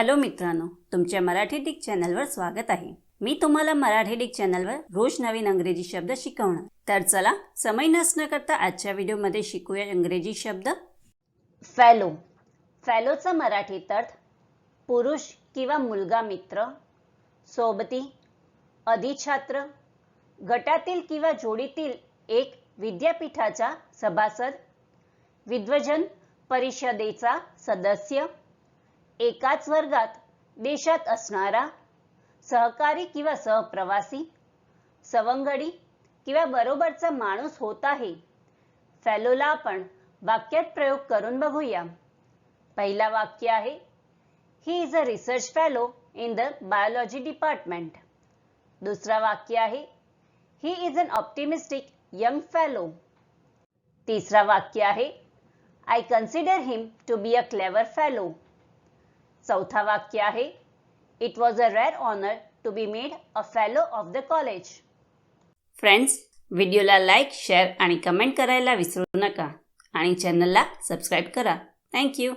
Hello मित्रांनो तुमच्या Marathi Dick चॅनलवर स्वागत आहे. मी तुम्हाला मराठी डिक चॅनलवर रोज नवीन अंग्रेजी शब्द शिकवणार. तर चला समय नसणं करता आजच्या व्हिडिओमध्ये शिकूया इंग्रजी शब्द. फॅलो. फॅलोचा मराठीत अर्थ पुरुष किंवा मुलगा मित्र सोबती अधिछात्र गटातील किंवा जोडीतील एक विद्यापीठाचा सभासद विद्वजन परिषदेचा सदस्य एकाच वर्गात देशात असणारा सहकारी किंवा सहप्रवासी सवंगडी किंवा बरोबरचा माणूस होत आहे फॅलोला आपण वाक्यात प्रयोग करून बघूया. पहिला वाक्य आहे he is a research fellow in the biology department दुसरा वाक्य आहे he is an optimistic young fellow तिसरा वाक्य आहे I consider him to be a clever fellow चौथा वाक्य आहे. It was a rare honour to be made a fellow of the college friends व्हिडिओला लाईक शेअर आणि कमेंट करायला विसरू नका. आणि चॅनलला सबस्क्राईब करा. थँक्यू